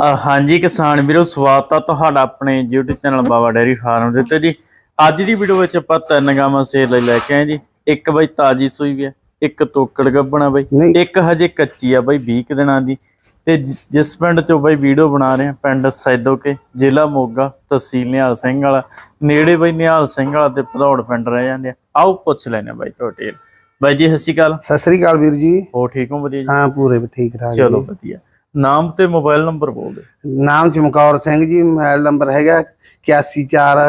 ਹਾਂਜੀ ਕਿਸਾਨ ਵੀਰੋ ਸਵਾਗਤ ਆ ਤੁਹਾਡਾ ਆਪਣੇ YouTube channel Baba dairy farm ਦੇ ਉੱਤੇ ਜੀ। ਅੱਜ ਦੀ ਵੀਡੀਓ ਵਿੱਚ ਆਪਾਂ ਤਿੰਨ ਗਾਵਾਂ ਸੇਲ ਲਈ ਲੈ ਕੇ ਆਏ ਜੀ। ਇੱਕ ਬਈ ਤਾਜੀ ਸੂਈ ਵੀ ਹੈ ਇੱਕ ਤੋਕੜ ਗੱਬਣਾ ਬਈ। ਇੱਕ ਹਜੇ ਕੱਚੀ ਆ ਬਈ 20 ਕੁ ਦਿਨਾਂ ਦੀ। ਤੇ ਜਿਸ ਪਿੰਡ ਚੋਂ ਬਈ ਵੀਡੀਓ ਬਣਾ ਰਹੇ ਆ ਪਿੰਡ ਸੈਦੋਕੇ ਜ਼ਿਲ੍ਹਾ ਮੋਗਾ ਤਹਿਸੀਲ ਨਿਹਾਲ ਸਿੰਘ ਵਾਲਾ। ਨੇੜੇ ਬਈ ਨਿਹਾਲ ਸਿੰਘ ਵਾਲਾ ਤੇ ਭਦੌੜ ਪਿੰਡ ਰਹਿ ਜਾਂਦੇ ਆ। ਆਓ ਪੁੱਛ ਲੈਣੇ ਬਾਈ ਟੋਟੇਲ ਬਾਈ ਜੀ ਸਤਿ ਸ਼੍ਰੀ ਅਕਾਲ। ਸਤਿ ਸ੍ਰੀ ਅਕਾਲ ਵੀਰ ਜੀ। ਹੋ ਠੀਕ ਹੋ? ਵਧੀਆ ਜੀ? ਹਾਂ ਪੂਰੇ ਵੀ ਠੀਕ ਠਾਕ ਚਲੋ। ਵਧੀਆ। ਨਾਮ ਤੇ ਮੋਬਾਈਲ ਨੰਬਰ ਬੋਲ ਦਿਓ ਨਾਮ ਚਮਕੌਰ ਸਿੰਘ ਜੀ ਮੋਬਾਈਲ ਨੰਬਰ ਹੈਗਾ 8149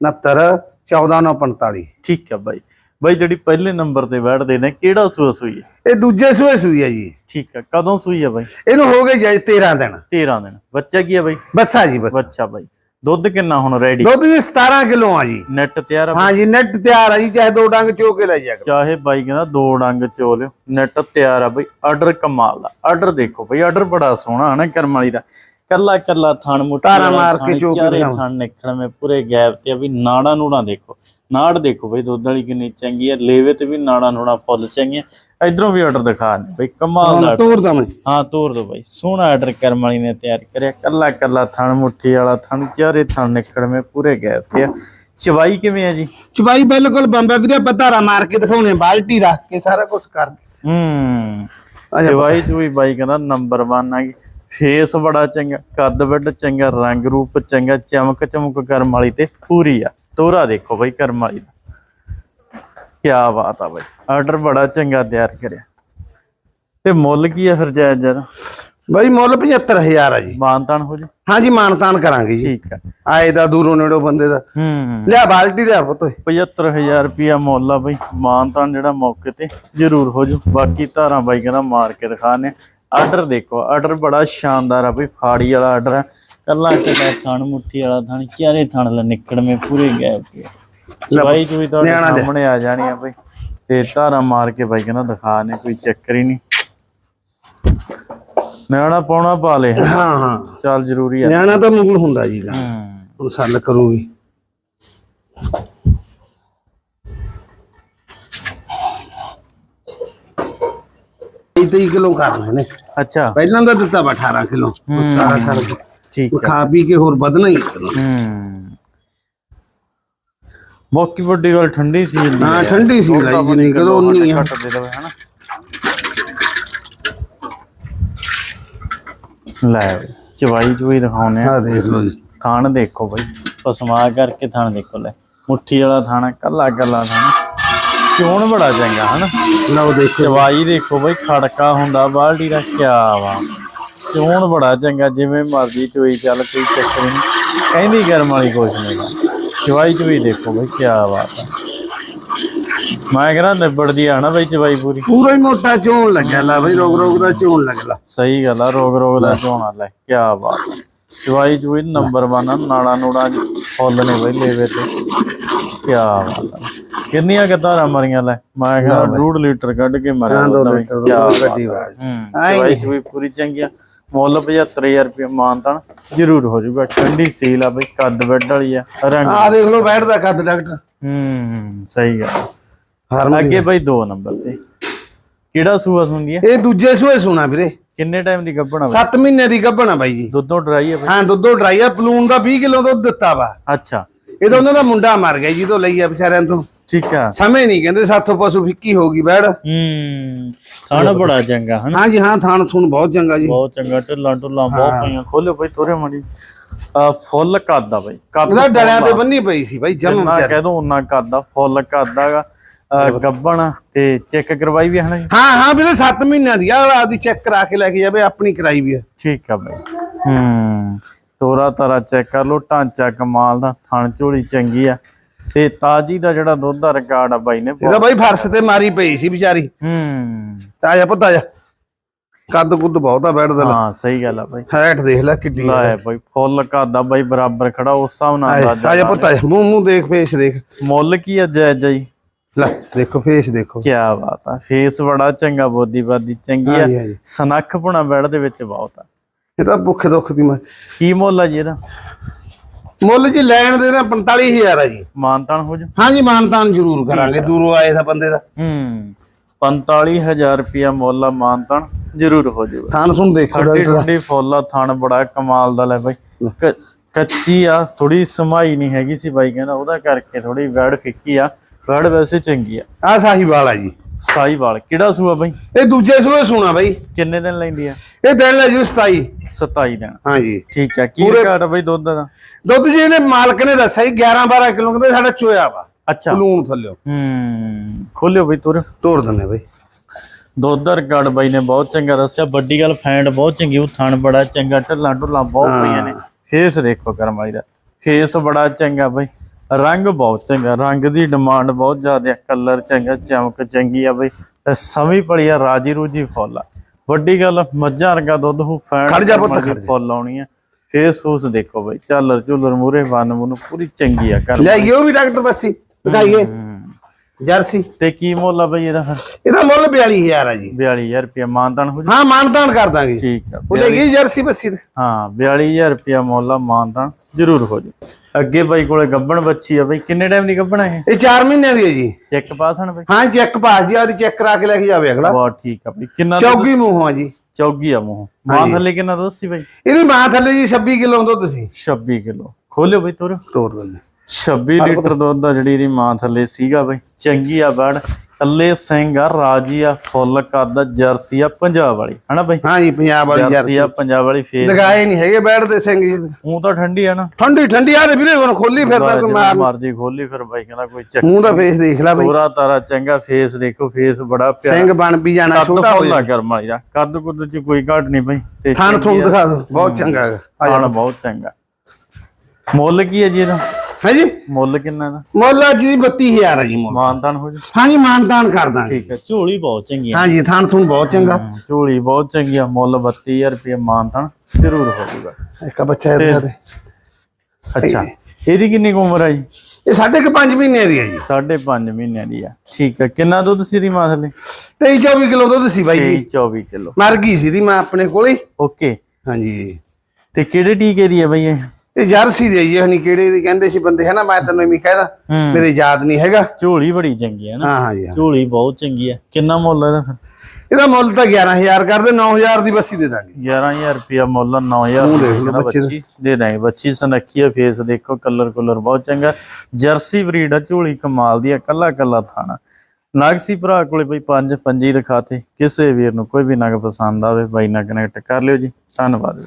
14945 ਠੀਕ ਆ ਬਾਈ। ਬਾਈ ਜਿਹੜੀ ਪਹਿਲੇ ਨੰਬਰ ਤੇ ਬੈਠਦੇ ਨੇ ਕਿਹੜਾ ਸੂਆ ਸੂਈ ਹੈ? ਇਹ ਦੂਜੇ ਸੂਏ ਸੂਈ ਹੈ ਜੀ। ਠੀਕ ਆ ਕਦੋਂ ਸੂਈ ਆ ਬਾਈ? ਇਹਨੂੰ ਹੋ ਗਏ ਜੀ 13 ਦਿਨ। 13 ਦਿਨ। ਬੱਚਾ ਕੀ ਆ ਬਾਈ? ਬੱਸਾ ਜੀ ਬਸ। ਬੱਚਾ ਬਾਈ। ਦੁੱਧ ਕਿੰਨਾ ਹੁਣ ਰੈਡੀ ਦੁੱਧ ਜੀ 17 ਕਿਲੋ ਆ ਜੀ। ਨੈਟ ਤਿਆਰ ਆ ਹਾਂ ਜੀ ਨੈਟ ਤਿਆਰ ਆ ਜੀ ਚਾਹੇ ਦੋ ਡੰਗ ਚੋ ਕੇ ਲੈ ਜਾ ਕਰੋ। ਚਾਹੇ ਬਾਈ ਕਹਿੰਦਾ ਦੋ ਡੰਗ ਚੋ ਲਿਓ ਨੈਟ ਤਿਆਰ ਆ ਬਾਈ। ਆਰਡਰ ਕਮਾਲ ਦਾ ਆਰਡਰ ਦੇਖੋ ਬਾਈ ਆਰਡਰ ਬੜਾ ਸੋਹਣਾ ਹੈ ਨਾ ਕਰਮ ਵਾਲੀ ਦਾ। ਕੱਲਾ ਕੱਲਾ ਥਣ ਧਾਰਾਂ ਵਾਲਾ ਮਾਰ ਕੇ ਚੋਕ ਚਾਰੇ ਦਿਖਾਵਾਂ। ਥਣ ਨਿਕਲਣ ਮੇ ਪੂਰੇ ਗੈਪ ਤੇ ਆ ਵੀ ਨਾੜਾ ਨੂੜਾ ਦੇਖੋ। ਨਾੜ ਦੇਖੋ ਬਾਈ ਦੁੱਧ ਵਾਲੀ ਕਿੰਨੀ ਚੰਗੀ ਹੈ ਲੇਵੇ ਤੇ ਵੀ ਨਾੜਾ ਨੂੜਾ ਫੁੱਲ ਚੰਗੀਆਂ। ਇਧਰੋਂ ਵੀ ਆਰਡਰ ਦਿਖਾ ਦੇ ਬਾਈ ਕਮਾਲ ਦਾ ਹੁਣ ਤੋੜ ਦਵਾਂ ਹਾਂ ਤੋਰ ਦੋ ਬਾਈ। ਸੋਹਣਾ ਆਰਡਰ ਕਰਮ ਵਾਲੀ ਨੇ ਤਿਆਰ ਕਰਿਆ। ਕੱਲਾ ਕੱਲਾ ਥਣ ਮੁੱਠੀ ਵਾਲਾ ਥਣ ਚਾਰੇ ਥਣ ਨਿਕਲਵੇਂ ਪੂਰੇ ਗਏ ਤੇ ਚਵਾਈ ਕਿਵੇਂ ਆ ਜੀ? ਚਬਾਈ ਬਿਲਕੁਲ ਬੰਬਾ ਵੀਰੇ ਆਪਾਂ ਧਾਰਾ ਮਾਰ ਕੇ ਦਿਖਾਉਣੇ ਬਾਲਟੀ ਰੱਖ ਕੇ ਸਾਰਾ ਕੁਝ ਕਰ ਹੂੰ। ਚਵਾਈ ਚੂਈ ਬਾਈ ਕਹਿੰਦਾ ਨੰਬਰ 1 ਆ ਗਈ ਫੇਸ ਬੜਾ ਚੰਗਾ ਕੱਦ ਵੱਡ ਚੰਗਾ ਰੰਗ ਰੂਪ ਚੰਗਾ ਚਮਕ ਚਮਕ ਕਰਮ ਵਾਲੀ ਤੇ ਪੂਰੀ ਆ। ਤੋਰਾ ਦੇਖੋ ਬਾਈ ਕਰਮ ਵਾਲੀ ਦਾ। ਕੀ ਬਾਤ ਆ ਬਾਈ। ਆਰਡਰ ਬੜਾ ਚੰਗਾ ਤਿਆਰ ਕਰਿਆ। ਤੇ ਮੁੱਲ ਕੀ ਆ ਫਿਰ ਜਾਇਜ਼ ਜਰਾ ਬਾਈ ਮੁੱਲ 75000 ਆ ਜੀ। ਮਾਨਤਾਨ ਹੋ ਜੀ? ਹਾਂ ਜੀ ਮਾਨਤਾਨ ਕਰਾਂਗੇ ਜੀ। ਠੀਕ ਆ। ਆਏ ਦਾ ਦੂਰੋਂ ਨੇੜੋਂ ਬੰਦੇ ਦਾ। ਹੂੰ ਲਿਆ ਬਾਲਟੀ ਲਿਆ ਪੁੱਤ। 75000 ਰੁਪਿਆ ਮੁੱਲ ਆ ਬਈ। ਮਾਨਤਾਨ ਜਿਹੜਾ ਮੌਕੇ ਤੇ ਜ਼ਰੂਰ ਹੋ ਜੂ ਬਾਕੀ ਧਾਰਾਂ ਬਾਈ ਕਹਿੰਦਾ ਮਾਰ ਕੇ ਦਿਖਾਣੇ ਆਰਡਰ ਦੇਖੋ ਆਰਡਰ ਬੜਾ ਸ਼ਾਨਦਾਰ ਆ ਬਈ। ਫਾੜੀ ਵਾਲਾ ਆਰਡਰ ਆ। ਕੱਲਾ ਕੱਲਾ ਥਣ ਮੁੱਠੀ ਵਾਲਾ ਥਣ ਚਾਰੇ ਥਣ ਲ ਨਿਕੜਵੇਂ ਪੂਰੇ ਗਏ ਪਏ ਚਵਾਈ ਚੂਈ ਤੁਹਾਡੇ। ਸਾਹਮਣੇ ਆ ਜਾਣੀ ਆ ਬਈ। ਤੇ ਧਾਰਾਂ ਮਾਰ ਕੇ ਬਾਈ ਕਹਿੰਦਾ ਦਿਖਾਣੇ ਕੋਈ ਚੱਕਰ ਹੀ ਨਹੀਂ। ਨਿਆਣਾ ਪਾਉਣਾ ਪਾ ਲੈ। ਹਾਂ ਹਾਂ। ਚੱਲ ਜ਼ਰੂਰੀ ਆ। ਨਿਆਣਾ ਤਾਂ ਮੂਲ ਹੁੰਦਾ ਜੀ ਗਾ। ਹੂੰ। ਹੁਣ ਸੱਲ ਕਰੂਗੀ। ਇਹ 23 ਕਿਲੋ ਕਰਨੇ ਨੇ। ਅੱਛਾ। ਪਹਿਲਾਂ ਦਾ ਦਿੱਤਾ ਵਾ 18 ਕਿਲੋ। 18 18 ਕਿਲੋ। ਠੀਕ ਖਾ ਪੀ ਕੇ ਹੋਰ ਵਧਣਾ ਹੀ। ਹੂੰ। ਬਾਕੀ ਵੱਡੀ ਗੱਲ ਠੰਡੀ ਸੀ ਜਿੰਨੀ ਹਾਂ ਠੰਡੀ ਸੀ ਲਾਈ ਜਿੰਨੀ ਕਦੋਂ ਉਨੀ ਆ। ਘੱਟ ਦੇ ਦੇਵੇ ਹਨਾ। ਲੈ ਬਈ, ਚਵਾਈ ਚਵਾਈ ਦਿਖਾਉਨੇ ਆ। ਆ ਦੇਖ ਲਓ ਜੀ। ਥਾਣ ਦੇਖੋ ਬਈ ਪਸਮਾ ਕਰਕੇ ਥਾਣ ਦੇਖੋ ਲੈ। ਮੁੱਠੀ ਵਾਲਾ ਥਾਣਾ ਕੱਲਾ ਕੱਲਾ ਥਾਣਾ ਚੋਣ ਬੜਾ ਚੰਗਾ ਹਨਾ। ਲਓ ਦੇਖੋ। ਚਵਾਈ ਦੇਖੋ ਬਈ ਖੜਕਾ ਹੁੰਦਾ ਬਾਲਟੀ ਦਾ ਕਿਆ ਵਾ। ਚੋਣ ਬੜਾ ਚੰਗਾ ਜਿਵੇਂ ਮਰਜ਼ੀ ਚੋਈ ਚੱਲ ਕੋਈ ਚੱਕਰ ਨਹੀਂ ਕਹਿੰਦੀ ਗਰਮ ਵਾਲੀ ਕੁਛ ਨਹੀਂ ਚਵਾਈ ਚੋਈ ਦੇਖੋ ਬਈ ਕਿਆ ਬਾਤ ਹੈ। ਮੈਂ ਕਹਿੰਦਾ ਨਿਬੜਦੀ ਆ ਨਾ ਬਈ ਚਵਾਈ ਪੂਰੀ। ਪੂਰਾ ਹੀ ਮੋਟਾ ਚੋਣ ਲੱਗਿਆ ਲਾ ਬਈ ਰੋਗ ਰੋਗ ਦਾ ਚੋਣ ਲੱਗਲਾ ਸਹੀ ਗੱਲ ਆ ਰੋਗ ਰੋਗ ਦਾ ਝੋਨਾ ਲੈ ਕਿਆ ਬਾਤ ਹੈ। ਚਵਾਈ ਚੋਈ ਨੰਬਰ 1 ਨਾੜਾ ਨੂੜਾ ਫੁੱਲ ਨੇ ਬਈ ਲੈਵੇ ਤੇ। ਕਿਆ ਬਾਤ ਹੈ। ਕਿੰਨੀਆਂ ਕਿਤਾਰਾਂ ਮਰੀਆਂ ਲੈ ਮੈਂ ਕਹਿੰਦਾ ਡੂਢ ਲੀਟਰ ਕੱਢ ਕੇ ਮਰਿਆ ਹਾਂ, ਦੋ ਉਹਦਾ ਵੀ। ਲੀਟਰ ਕਿਆ ਦਾ ਬਾਤ ਗੱਡੀ ਹੈ। ਵਾਲ ਹੂੰ ਆਏਂ ਚਵਾਈ ਚੋਈ ਪੂਰੀ ਚੰਗੀ ਆ ਮੁੱਲ 75000 ਰੁਪਏ ਮਾਨਤਾਨ। ਜ਼ਰੂਰ ਹੋ ਜਾਊਗਾ ਠੰਡੀ ਸੀਲ ਆ ਬਈ ਕੱਦ ਵੱਡ ਵਾਲੀ ਆ ਰੰਗ। ਆ ਦੇਖ ਲਓ ਬੈਠਦਾ ਕੱਦ ਡਾਕਟਰ। ਹੂੰ ਸਹੀ ਗੱਲ। ਅੱਗੇ ਬਈ 2 ਨੰਬਰ ਤੇ। ਕਿਹੜਾ ਸੂਆ ਸੁਣਦੀ ਹੈ ਇਹ ਦੂਜੇ ਸੂਏ ਸੁਣਾ ਵੀਰੇ। ਕਿੰਨੇ ਟਾਈਮ ਦੀ ਗੱਭਣਾ ਬਈ? 7 ਮਹੀਨੇ ਦੀ ਗੱਭਣਾ ਬਾਈ ਜੀ। ਦੁੱਧੋਂ ਡਰਾਈ ਬਈ? ਹਾਂ ਦੁੱਧੋ ਡਰਾਈ ਆ। ਪਲੂਨ ਦਾ 20 ਕਿਲੋ ਦੁੱਧ ਦਿੱਤਾ ਵਾ। ਅੱਛਾ। ਇਹ ਤਾਂ ਉਹਨਾਂ ਦਾ ਮੁੰਡਾ ਮਰ ਗਿਆ ਜੀ ਤੋਂ ਲਈ ਆ ਵਿਚਾਰਿਆਂ ਤੋਂ। ਠੀਕ ਆ। ਸਮਝ ਨਹੀਂ ਕਹਿੰਦੇ ਸਾਥੋਂ ਪਸ਼ੂ ਫਿੱਕੀ ਹੋ ਗਈ ਬੈੜ। ਹੂੰ ਥਾਣਾ ਬੜਾ ਚੰਗਾ ਹਨਾ? ਹਾਂ ਜੀ ਹਾਂ ਥਾਣ ਥੂਣ ਬਹੁਤ ਚੰਗਾ ਜੀ। ਬਹੁਤ ਚੰਗਾ ਢਿੱਲਾਂ ਢੁੱਲਾਂ ਬਹੁਤ ਪਈਆਂ। ਖੋਲਿਓ ਬਈ ਤੋਰੇ ਮੜੀ। ਫੁੱਲ ਕੱਦ ਆ ਬਈ ਕੱਦ ਉਹਦਾ ਡਲਿਆਂ ਤੇ ਬੰਨੀ ਪਈ ਸੀ ਬਾਈ ਜਨਮ ਜਿੰਨਾ ਕਹਿ ਦੋ ਉਨਾ ਕੱਦ ਆ ਫੁੱਲ ਕੱਦ ਆਗਾ। ਗੱਬਣ ਤੇ ਚੈੱਕ ਕਰਵਾਈ ਵੀ ਹਨਾ ਜੀ? ਹਾਂ ਹਾਂ ਵੀਰੇ 7 ਮਹੀਨਿਆਂ ਦੀ ਆ ਆਦੀ ਚੈੱਕ ਕਰਾ ਕੇ ਲੈ ਕੇ ਜਾਵੇ ਆਪਣੀ ਕਰਾਈ ਵੀ ਆ। ਠੀਕ ਆ ਬਈ। ਹੂੰ ਤੋਰਾ ਤਾਰਾ ਚੈੱਕ ਕਰ ਲੋ ਢਾਂਚਾ ਕਮਾਲ ਦਾ ਥਣ ਝੋਲੀ ਚੰਗੀ ਆ। ਤੇ ਤਾਜੀ ਦਾ ਜਿਹੜਾ ਦੁੱਧ ਦਾ ਰਿਕਾਰਡ ਆ ਬਾਈ ਨੇ ਇਹਦਾ ਬਾਈ ਫਰਸ਼ ਤੇ ਮਾਰੀ ਪਈ ਸੀ ਵਿਚਾਰੀ। ਹੂੰ। ਤਾਜਾ ਪੁੱਤ ਜਾ ਕੱਦ ਕੁੱਦ ਬਹੁਤ ਆ ਬੈਠ ਦਾ ਹਾਂ ਸਹੀ ਗੱਲ ਆ ਬਾਈ। ਹੈਟ ਦੇਖ ਲੈ ਕਿੱਡੀ ਆ। ਲੈ ਬਾਈ ਫੁੱਲ ਕੱਦ ਬਾਈ ਬਰਾਬਰ ਖੜਾ ਉਸ ਹਿਸਾਬ ਨਾਲ ਆ ਅੰਦਾਜ਼ਾ ਜਾ ਪੁੱਤ ਆ ਜਾ ਮੂੰਹ ਮੂੰਹ ਦੇਖ ਫੇਸ ਦੇਖ। ਮੁੱਲ ਕੀ ਆ ਜਾਇਜ਼ ਜੀ? ਲੈ ਦੇਖੋ ਫੇਸ ਦੇਖੋ। ਕੀ ਬਾਤ ਆ। ਫੇਸ ਬੜਾ ਚੰਗਾ ਬੋਦੀ ਬਾਦੀ ਚੰਗੀ ਆ। ਸਨੱਖ ਪੁਣਾ ਬੈੜ ਦੇ ਵਿੱਚ ਬਹੁਤ ਆ। ਇਹ ਤਾਂ ਭੁੱਖ ਦੁੱਖ ਦੀ ਮਾਰ ਕੀ ਮੁੱਲ ਆ ਜੀ ਇਹਦਾ? ਮੁੱਲ ਜੀ ਲੈਣ ਦੇ ਨਾ 45000 ਆ ਜੀ। ਮਾਨਤਾਨ ਹੋ ਜਾ। ਹਾਂ ਜੀ ਮਾਨਤਾਨ ਜ਼ਰੂਰ ਕਰਾਂਗੇ ਦੂਰੋਂ ਆਏ ਦਾ ਬੰਦੇ ਦਾ। ਹੂੰ 45000 ਰੁਪਿਆ ਮੁੱਲ ਆ ਮਾਨਤਨ ਜ਼ਰੂਰ ਹੋ ਜਾਊਗਾ। ਥਾਣ ਸੁਣ ਦੇਖੋ ਠੰਡੀ ਫੁੱਲ ਆ ਥਣ ਬੜਾ ਕਮਾਲ ਦਾ ਲੈ ਬਾਈ। ਕੱਚੀ ਆ ਥੋੜੀ ਸਮਾਈ ਨਹੀਂ ਹੈਗੀ ਸੀ ਬਾਈ ਕਹਿੰਦਾ ਉਹਦਾ ਕਰਕੇ ਥੋੜੀ ਵੜ ਫਿੱਕੀ ਆ ਵੜ ਵੈਸੇ ਚੰਗੀ ਆ। ਆ ਸਾਹੀਵਾਲ ਆ ਜੀ। ਸਾਈ ਵਾਲ ਕਿਹੜਾ ਸੂਆ ਬਾਈ? ਇਹ ਦੂਜੇ ਸੂਏ ਸੁਣਾ ਬਾਈ। ਕਿੰਨੇ ਦਿਨ ਲੈਂਦੀ ਆ? ਇਹ ਦਿਨ ਲੈ ਜੀ 27 27 ਦਿਨ। ਹਾਂਜੀ। ਠੀਕ ਆ ਕੀ ਘਾਟ ਆ ਬਾਈ ਦੁੱਧ ਦਾ? ਦੁੱਧ ਜੀ ਇਹਨੇ ਮਾਲਕ ਨੇ ਦੱਸਿਆ ਜੀ 11 12 ਕਿਲੋ ਕਹਿੰਦੇ ਸਾਡਾ ਚੋਇਆ ਵਾ। ਅੱਛਾ। ਲੂਣ ਥੱਲਿਓ। ਹੂੰ ਖੋਲਿਓ ਬਈ ਤੁਰ। ਤੋੜ ਦਿੰਨੇ ਬਾਈ। ਦੁੱਧ ਦਾ ਰਿਕਾਰਡ ਬਾਈ ਨੇ ਬਹੁਤ ਚੰਗਾ ਦੱਸਿਆ ਵੱਡੀ ਗੱਲ ਫੈਂਡ ਬਹੁਤ ਚੰਗੀ ਉਹ ਥਣ ਬੜਾ ਚੰਗਾ ਢੱਲਾਂ ਢੁੱਲਾਂ ਬਹੁਤ ਪਈਆਂ ਨੇ। ਫੇਸ ਦੇਖੋ ਕਰਮਾਈ ਦਾ। ਫੇਸ ਬੜਾ ਚੰਗਾ ਬਾਈ। ਰੰਗ ਬਹੁਤ ਚੰਗਾ ਰੰਗ ਦੀ ਡਿਮਾਂਡ ਬਹੁਤ ਜ਼ਿਆਦਾ ਕਲਰ ਚੰਗਾ ਚਮਕ ਚੰਗੀ ਆ ਬਾਈ। ਸਮੀ ਪੜੀ ਆ ਰਾਜੀ ਰੂਜੀ ਫੁੱਲ ਆ। ਵੱਡੀ ਗੱਲ ਮੱਝਾਂ ਵਰਗਾ ਦੁੱਧ ਹੋ ਫੈਂਡ ਖੜ ਜਾ ਪੁੱਤ, ਕਰਮਾਂ ਦੀ ਖੜ ਜਾ। ਫੁੱਲ ਆਉਣੀ ਆ। ਫੇਸ ਫੂਸ ਦੇਖੋ ਬਾਈ ਝਾਲਰ ਝੁਲਰ ਮੂਰੇ ਵਨ ਨੂੰ ਪੂਰੀ ਚੰਗੀ ਆ ਕਰ ਲੈ ਉਹ ਵੀ ਡਾਕਟਰ ਬੱਸੀ ਦਿਖਾਈਏ ਜਰਸੀ। ਤੇ ਕੀ ਮੁੱਲ ਆ ਬਾਈ ਇਹਦਾ? ਇਹਦਾ ਮੁੱਲ 42000 ਆ ਜੀ। 42000 ਰੁਪਇਆ ਮਾਨਦਾਨ ਹੋ ਜਾ ਹਾਂ ਮਾਨਤਾਨ ਕਰ ਦਾਂਗੇ। ਠੀਕ ਆ ਉਹ ਲੈ ਗਈ ਜਰਸੀ ਬੱਸੀ ਹਾਂ 42000 ਰੁਪਇਆ ਮੁੱਲ ਆ ਮਾਨਦਾਨ ਜ਼ਰੂਰ ਹੋ ਜੂ ਅੱਗੇ ਬਾਈ ਕੋਲੇ ਗੱਬਣ ਬੱਚੀ ਆ ਬਾਈ ਕਿੰਨੇ ਟਾਈਮ ਦੀ ਗੱਬਣ ਆ ਇਹ? ਇਹ 4 ਮਹੀਨਿਆਂ ਦੀ ਹੈ ਜੀ। ਚੈੱਕ ਪਾਸਣ ਬਾਈ। ਹਾਂ ਚੈੱਕ ਪਾਸ ਜੀ ਆਦੀ ਚੈੱਕ ਕਰਾ ਕੇ ਲੈ ਕੇ ਜਾਵੇ ਅਗਲਾ। ਬਹੁਤ ਠੀਕ ਆ ਬਾਈ। ਕਿੰਨਾ? ਚੌਗੀ ਮੂੰਹ ਆ ਜੀ। ਚੌਗੀ ਆ ਮੂੰਹ। ਮਾਂ ਥੱਲੇ ਕਿੰਨਾ ਦੁੱਧ ਸੀ ਬਾਈ? ਇਹਦੀ ਮਾਂ ਥੱਲੇ ਜੀ 26 ਕਿਲੋ ਦੁੱਧ ਸੀ। 26 ਕਿਲੋ। ਖੋਲਿਓ ਬਾਈ ਤੋਰ। ਤੋੜ ਦਿੰਦੇ 26 ਲੀਟਰ ਦੁੱਧ ਦਾ ਜਿਹੜੀ ਇਹਦੀ ਮਾਂ ਥੱਲੇ ਸੀਗਾ ਬਾਈ। ਚੰਗੀ ਆ ਬੜ। ਕੱਲੇ ਸਿੰਘ ਆ ਰਾਜੀ ਆ ਫੁੱਲ ਕਰਦਾ ਜਰਸੀ ਆ ਪੰਜਾਬ ਵਾਲੀ। ਹਨਾ ਬਾਈ? ਹਾਂ ਜੀ ਪੰਜਾਬ ਵਾਲੀ ਜਰਸੀ ਆ ਪੰਜਾਬ ਵਾਲੀ ਫੇਰ। ਲਗਾਏ ਨਹੀਂ ਹੈਗੇ ਬੈਠਦੇ ਸਿੰਘ ਜੀ। ਉਹ ਤਾਂ ਠੰਡੀ ਆ ਨਾ। ਠੰਡੀ ਠੰਡੀ ਆ ਤੇ ਵੀਰੇ ਹੁਣ ਖੋਲੀ ਫਿਰਦਾ ਕੋਈ ਮਾਰ ਮਰਜ਼ੀ ਖੋਲੀ ਫਿਰ ਬਾਈ ਕਹਿੰਦਾ ਕੋਈ ਚੱਕ ਮੂੰਹ ਦਾ ਫੇਸ ਦੇਖ ਲੈ ਬਈ। ਪੂਰਾ ਤਾਰਾ ਚੰਗਾ ਫੇਸ ਦੇਖੋ ਫੇਸ ਬੜਾ ਪਿਆਰਾ। ਸਿੰਘ ਬਣ ਵੀ ਜਾਣਾ ਛੋਟਾ ਹੋ ਫੁੱਲਾ ਗਰਮ ਵਾਲੀ ਦਾ। ਕੱਦ ਕੁੱਦ ਚ ਕੋਈ ਘਾਟ ਨਹੀਂ ਬਈ। ਤੇ ਥਣ ਥੁਣ ਦਿਖਾ ਦਿਓ ਬਹੁਤ ਚੰਗਾ ਖਾਣ ਬਹੁਤ ਚੰਗਾ। ਮੁੱਲ ਕੀ ਹੈ ਜੀ ਇਹਦਾ? ਹੈ ਜੀ ਮੁੱਲ ਕਿੰਨਾ ਦਾ? ਮੁੱਲ ਜੀ 32000 ਹੈ ਜੀ ਮੁੱਲ। ਮਾਨਤਾਨ ਹੋ ਜਾ ਹਾਂ ਜੀ ਮਾਨਦਾਨ ਕਰ ਦਾਂਗੇ ਠੀਕ ਹੈ ਝੋਲੀ ਬਹੁਤ ਚੰਗੀ ਆ। ਹਾਂ ਜੀ ਥਣ ਥੁਣ ਬਹੁਤ ਚੰਗਾ। ਝੋਲੀ ਬਹੁਤ ਚੰਗੀ ਆ ਮੁੱਲ 32000 ਰੁਪਏ ਮਾਨਤਾਨ ਜ਼ਰੂਰ ਹੋ ਜਾਊਗਾ ਇੱਕ ਬੱਚਾ ਇਹਦੇ ਤੇ ਅੱਛਾ ਇਹਦੀ ਕਿੰਨੀ ਉਮਰ ਹੈ ਜੀ? ਇਹ ਸਾਢੇ ਕੁ ਪੰਜ ਮਹੀਨੇ ਦੀ ਹੈ ਜੀ। ਸਾਢੇ ਪੰਜ ਮਹੀਨਿਆਂ ਦੀ ਆ। ਠੀਕ ਹੈ ਕਿੰਨਾ ਦੁੱਧ ਸੀ ਦੀ ਮਾਂ ਥੱਲੇ? 23 24 ਕਿਲੋ ਦੁੱਧ ਸੀ ਬਾਈ ਜੀ। 23 24 ਕਿਲੋ। ਮਰ ਗਈ ਸੀ ਦੀ ਮਾਂ ਆਪਣੇ ਕੋਲੇ। ਓਕੇ। ਹਾਂਜੀ। ਤੇ ਕਿਹੜੇ ਟੀਕੇ ਦੀ ਹੈ ਬਈ ਇਹ? ਇਹ ਜਰਸੀ ਦੇ ਜੀ ਹਣੀ ਕਿਹੜੇ ਦੀ ਕਹਿੰਦੇ ਸੀ ਬੰਦੇ ਹੈ ਨਾ ਮੈਂ ਤੈਨੂੰ ਐਵੇਂ ਕਹਿਦਾ ਹੂੰ। ਮੇਰੇ ਯਾਦ ਨਹੀਂ ਹੈਗਾ। ਝੋਲੀ ਬੜੀ ਚੰਗੀ ਹੈ ਨਾ। ਹਾਂ ਹਾਂ ਜੀ ਹਾਂ। ਝੋਲੀ ਬਹੁਤ ਚੰਗੀ ਹੈ। ਕਿੰਨਾ ਮੁੱਲ ਹੈ ਇਹਦਾ ਫਿਰ? ਇਹਦਾ ਮੁੱਲ ਤਾਂ 11000 ਕਰਦੇ 9000 ਦੀ ਬੱਸੀ ਦੇ ਦਾਂਗੇ। 11000 ਰੁਪਿਆ ਮੁੱਲ 9000 ਮੂੰਹ ਦੇਖ ਲਓ ਕਹਿੰਦਾ ਬੱਚੇ ਦਾ। ਦਾਂਗੇ ਬੱਚੀ ਸੁਨੱਖੀ ਆ ਫੇਸ ਦੇਖੋ ਕਲਰ ਕਲਰ ਬਹੁਤ ਚੰਗਾ ਜਰਸੀ ਬਰੀਡ ਆ ਝੋਲੀ ਕਮਾਲ ਦੀ ਆ ਕੱਲਾ ਕੱਲਾ ਥਾਣਾ। ਨਾਗਸੀ ਭਰਾ ਕੋਲੇ ਬਈ ਪੰਜ ਪੰਜੀ ਦਿਖਾਤੇ ਕਿਸੇ ਵੀਰ ਨੂੰ ਕੋਈ ਵੀ ਨਗ ਪਸੰਦ ਆਵੇ ਬਾਈ ਨਾਲ ਕਨੈਕਟ ਕਰ ਲਿਓ ਜੀ। ਧੰਨਵਾਦ ਜੀ